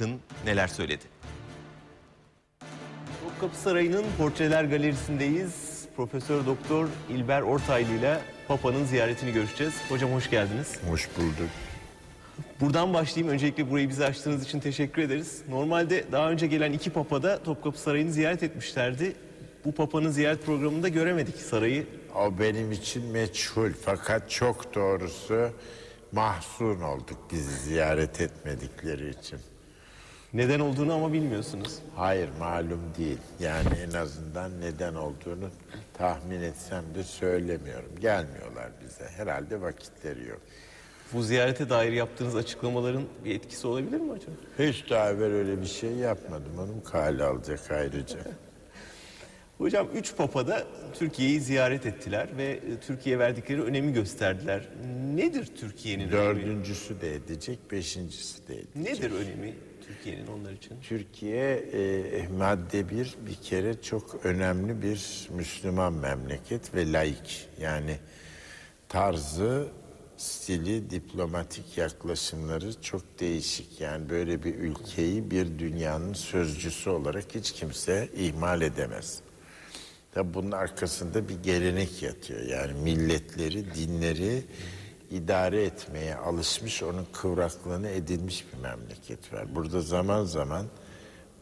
Bakın neler söyledi. Topkapı Sarayı'nın Portreler Galerisi'ndeyiz. Profesör Doktor İlber Ortaylı ile Papa'nın ziyaretini görüşeceğiz. Hocam hoş geldiniz. Hoş bulduk. Buradan başlayayım. Öncelikle burayı bize açtığınız için teşekkür ederiz. Normalde daha önce gelen iki papa da Topkapı Sarayı'nı ziyaret etmişlerdi. Bu papanın ziyaret programında göremedik sarayı. O benim için meçhul fakat çok doğrusu mahzun olduk bizi ziyaret etmedikleri için. Neden olduğunu ama bilmiyorsunuz. Hayır malum değil. Yani en azından neden olduğunu tahmin etsem de söylemiyorum. Gelmiyorlar bize. Herhalde vakitleri yok. Bu ziyarete dair yaptığınız açıklamaların bir etkisi olabilir mi hocam? Hiç daha evvel öyle bir şey yapmadım. Onun kale alacak ayrıca. Hocam üç papa da Türkiye'yi ziyaret ettiler ve e, Türkiye verdikleri önemi gösterdiler. Nedir Türkiye'nin önemi? Dördüncüsü de edecek, beşincisi de edecek. Nedir önemi Türkiye'nin onlar için? Türkiye e, madde bir bir kere çok önemli bir Müslüman memleket ve laik. Yani tarzı, stili, diplomatik yaklaşımları çok değişik. Yani böyle bir ülkeyi bir dünyanın sözcüsü olarak hiç kimse ihmal edemez. Tabi bunun arkasında bir gelenek yatıyor. Yani milletleri, dinleri idare etmeye alışmış, onun kıvraklığını edinmiş bir memleket var. Burada zaman zaman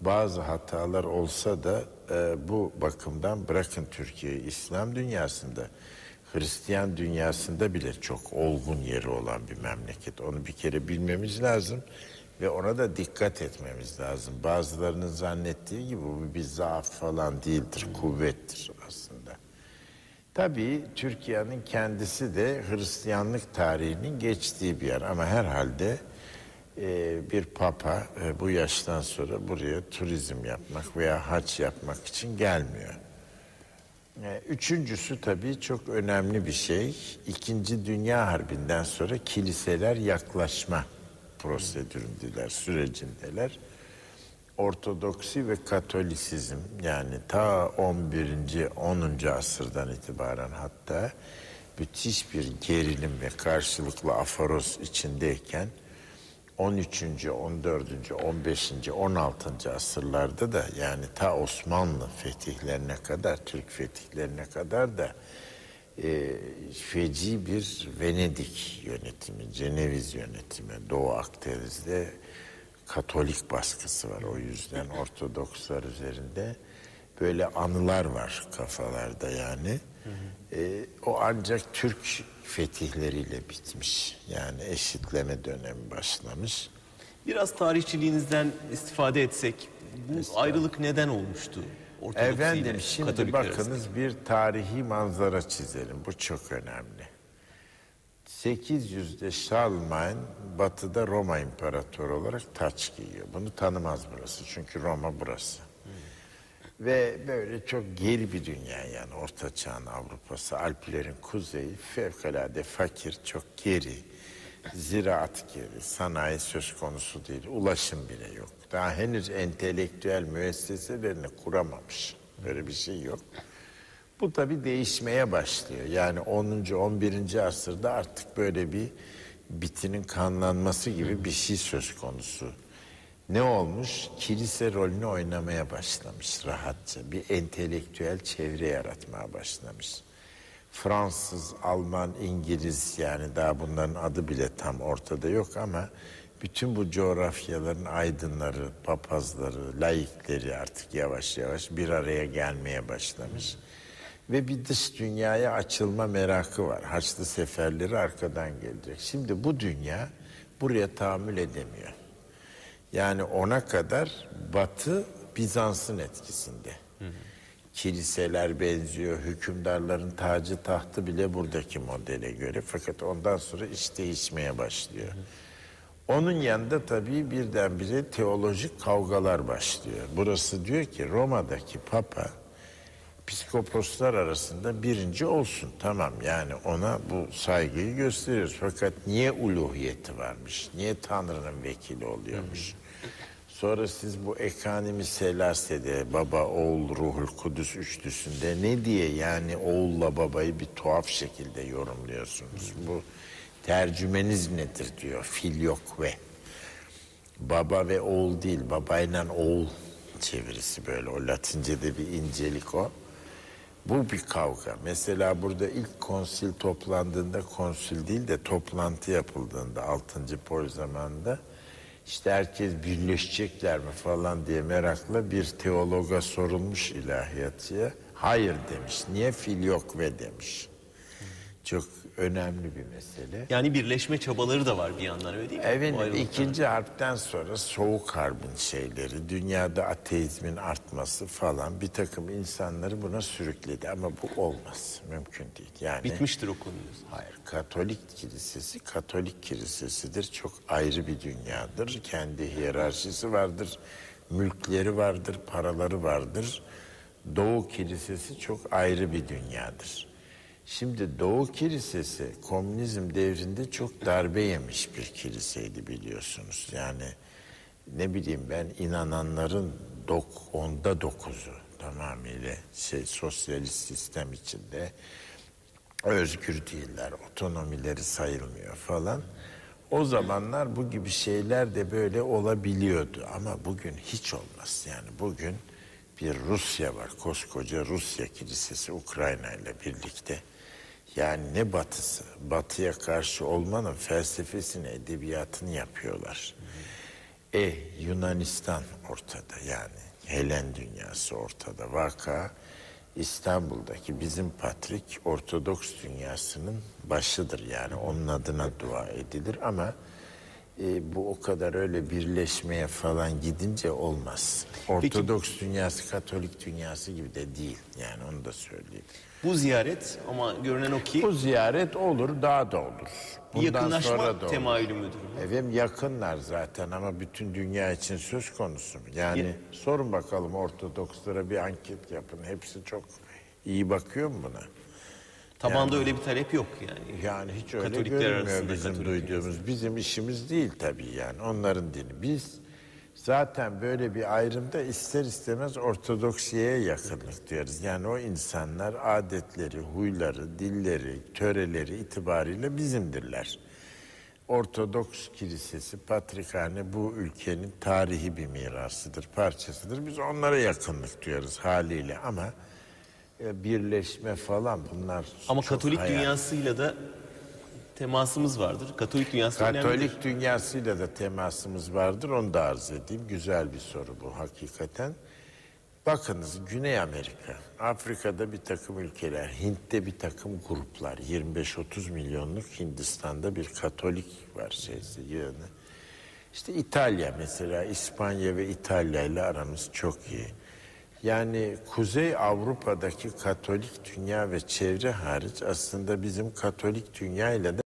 bazı hatalar olsa da e, bu bakımdan bırakın Türkiye'yi İslam dünyasında, Hristiyan dünyasında bile çok olgun yeri olan bir memleket. Onu bir kere bilmemiz lazım ve ona da dikkat etmemiz lazım. Bazılarının zannettiği gibi bu bir zaaf falan değildir, kuvvettir aslında. Tabii Türkiye'nin kendisi de Hristiyanlık tarihinin geçtiği bir yer ama herhalde e, bir papa e, bu yaştan sonra buraya turizm yapmak veya haç yapmak için gelmiyor. E, Üçüncüsü tabii çok önemli bir şey. İkinci Dünya Harbi'nden sonra kiliseler yaklaşma prosedüründeler, sürecindeler. Ortodoksi ve Katolisizm yani ta 11. 10. asırdan itibaren hatta müthiş bir gerilim ve karşılıklı afaroz içindeyken 13. 14. 15. 16. asırlarda da yani ta Osmanlı fetihlerine kadar, Türk fetihlerine kadar da e, feci bir Venedik yönetimi, Ceneviz yönetimi, Doğu Akdeniz'de Katolik baskısı var. O yüzden Ortodokslar üzerinde böyle anılar var kafalarda yani. E, o ancak Türk fetihleriyle bitmiş. Yani eşitleme dönemi başlamış. Biraz tarihçiliğinizden istifade etsek bu ayrılık neden olmuştu? Ortodoksi Efendim şimdi bakınız arasında? bir tarihi manzara çizelim. Bu çok önemli. 800'de Şalmayn batıda Roma İmparatoru olarak taç giyiyor. Bunu tanımaz burası çünkü Roma burası. Ve böyle çok geri bir dünya yani Orta Çağ'ın Avrupa'sı, Alplerin kuzeyi fevkalade fakir, çok geri. Ziraat geri, sanayi söz konusu değil, ulaşım bile yok. Daha henüz entelektüel müesseselerini kuramamış. Böyle bir şey yok. Bu tabii değişmeye başlıyor. Yani 10. 11. asırda artık böyle bir bitinin kanlanması gibi bir şey söz konusu. Ne olmuş? Kilise rolünü oynamaya başlamış rahatça. Bir entelektüel çevre yaratmaya başlamış. Fransız, Alman, İngiliz yani daha bunların adı bile tam ortada yok ama bütün bu coğrafyaların aydınları, papazları, laikleri artık yavaş yavaş bir araya gelmeye başlamış. Ve bir dış dünyaya açılma merakı var. Haçlı seferleri arkadan gelecek. Şimdi bu dünya buraya tahammül edemiyor. Yani ona kadar Batı Bizans'ın etkisinde. Kiliseler benziyor, hükümdarların tacı tahtı bile buradaki modele göre. Fakat ondan sonra iş değişmeye başlıyor. Onun yanında tabii birdenbire teolojik kavgalar başlıyor. Burası diyor ki Roma'daki Papa psikoposlar arasında birinci olsun. Tamam yani ona bu saygıyı gösteriyoruz. Fakat niye uluhiyeti varmış? Niye Tanrı'nın vekili oluyormuş? Sonra siz bu ekanimi selasede baba, oğul, ruhul kudüs üçlüsünde ne diye yani oğulla babayı bir tuhaf şekilde yorumluyorsunuz. Bu tercümeniz nedir diyor fil yok ve. baba ve oğul değil, babayla oğul çevirisi böyle. O Latince'de bir incelik o. Bu bir kavga. Mesela burada ilk konsil toplandığında konsül değil de toplantı yapıldığında 6. Pol zamanında işte herkes birleşecekler mi falan diye merakla bir teologa sorulmuş ilahiyatçıya. Hayır demiş. Niye fil yok ve demiş. Çok önemli bir mesele. Yani birleşme çabaları da var bir yandan öyle değil mi? Evet ikinci harpten sonra soğuk harbin şeyleri, dünyada ateizmin artması falan bir takım insanları buna sürükledi. Ama bu olmaz, mümkün değil. Yani Bitmiştir o konu. Hayır, Katolik kilisesi Katolik kilisesidir. Çok ayrı bir dünyadır. Kendi hiyerarşisi vardır, mülkleri vardır, paraları vardır. Doğu kilisesi çok ayrı bir dünyadır. Şimdi Doğu kilisesi komünizm devrinde çok darbe yemiş bir kiliseydi biliyorsunuz. Yani ne bileyim ben inananların dok, onda dokuzu tamamıyla şey sosyalist sistem içinde özgür değiller, otonomileri sayılmıyor falan. O zamanlar bu gibi şeyler de böyle olabiliyordu ama bugün hiç olmaz. Yani bugün bir Rusya var, koskoca Rusya kilisesi Ukrayna ile birlikte. Yani ne batısı, batıya karşı olmanın felsefesini, edebiyatını yapıyorlar. E Yunanistan ortada yani Helen dünyası ortada. Vaka İstanbul'daki bizim Patrik Ortodoks dünyasının başıdır yani onun adına dua edilir ama e, bu o kadar öyle birleşmeye falan gidince olmaz. Ortodoks dünyası Katolik dünyası gibi de değil yani onu da söyleyeyim. Bu ziyaret ama görünen o ki Bu ziyaret olur daha da olur. Bundan sonra yakınlaşma da olur. temayülü müdür? Evet yakınlar zaten ama bütün dünya için söz konusu mu? Yani sorun bakalım Ortodokslara bir anket yapın. Hepsi çok iyi bakıyor mu buna? Tabanda öyle bir talep yok yani. Yani hiç öyle Katolikler görünmüyor arasında, bizim Katolik duyduğumuz. Bizim işimiz değil tabii yani onların dini. Biz zaten böyle bir ayrımda ister istemez Ortodoksiyeye yakınlık diyoruz. Yani o insanlar adetleri, huyları, dilleri, töreleri itibariyle bizimdirler. Ortodoks kilisesi, patrikhane bu ülkenin tarihi bir mirasıdır, parçasıdır. Biz onlara yakınlık diyoruz haliyle ama e, birleşme falan bunlar Ama çok Katolik hayal. dünyasıyla da temasımız vardır. Katolik dünyası önemlidir. Katolik dünyasıyla da temasımız vardır. Onu da arz edeyim. Güzel bir soru bu hakikaten. Bakınız Güney Amerika, Afrika'da bir takım ülkeler, Hint'te bir takım gruplar, 25-30 milyonluk Hindistan'da bir Katolik var şeysi yığını. İşte İtalya mesela, İspanya ve İtalya ile aramız çok iyi. Yani Kuzey Avrupa'daki Katolik dünya ve çevre hariç aslında bizim Katolik dünya ile de